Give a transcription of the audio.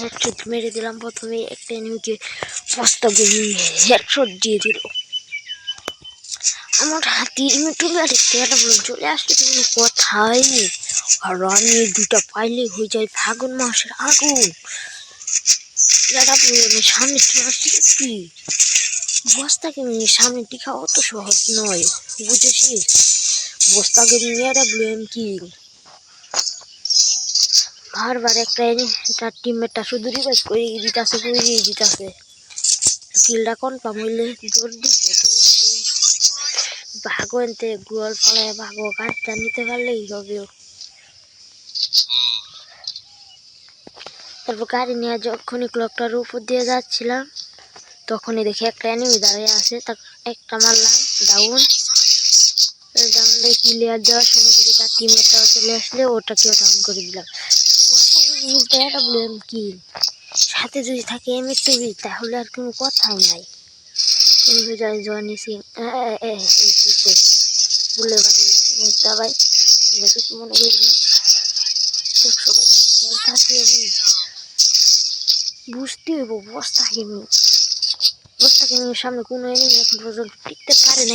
Headshot মেরে দিলাম প্রথমে, একটা এনিমিকে বস্তা দিয়ে হেডশট দিয়ে দিল। আমার হাতি মিটুলে আর একটা বলে, চলে আসলে তো কোনো কথাই নেই। আর এই দুটা পাইলে হয়ে যায় ফাগুন মাসের আগুন। এটা বলে সামনে চলে আসলে কি? বস্তাকে নিয়ে সামনে টিকা অত সহজ নয়, বুঝেছিস? বস্তাকে নিয়ে এটা ব্লেম কিং? বারবার একটা তার টিমমেটটা শুধু রিভাইজ করে দিতেছে করে দিতেছে। কিলটা কনফার্ম হইলে দৌড় দিতে ভাগো এনতে, গুয়াল ফলায় ভাগো, কাজটা নিতে পারলেই হবে তারপর গাড়ি নিয়ে যখনই ক্লকটার উপর দিয়ে যাচ্ছিলাম, তখনই দেখি একটা এনিমি দাঁড়িয়ে আছে তার একটা মারলাম ডাউন ডাউন দিয়ে ক্লিয়ার দেওয়ার সময় থেকে তার টিমেরটাও চলে আসলে, ওটাকেও ডাউন করে দিলাম। একটা ব্লেম কি? সাথে যদি থাকে এমএ টুবি তাহলে আর কোনো কথাই নাই। যায় জনি সিং বলে বাড়ি সবাই কিছু মনে করি না। সবাই কাছে আমি বুঝতে হইব, বস্তা কেমনি বস্তা কেমনি সামনে কোনো এনিমি এখন পর্যন্ত টিকতে পারে না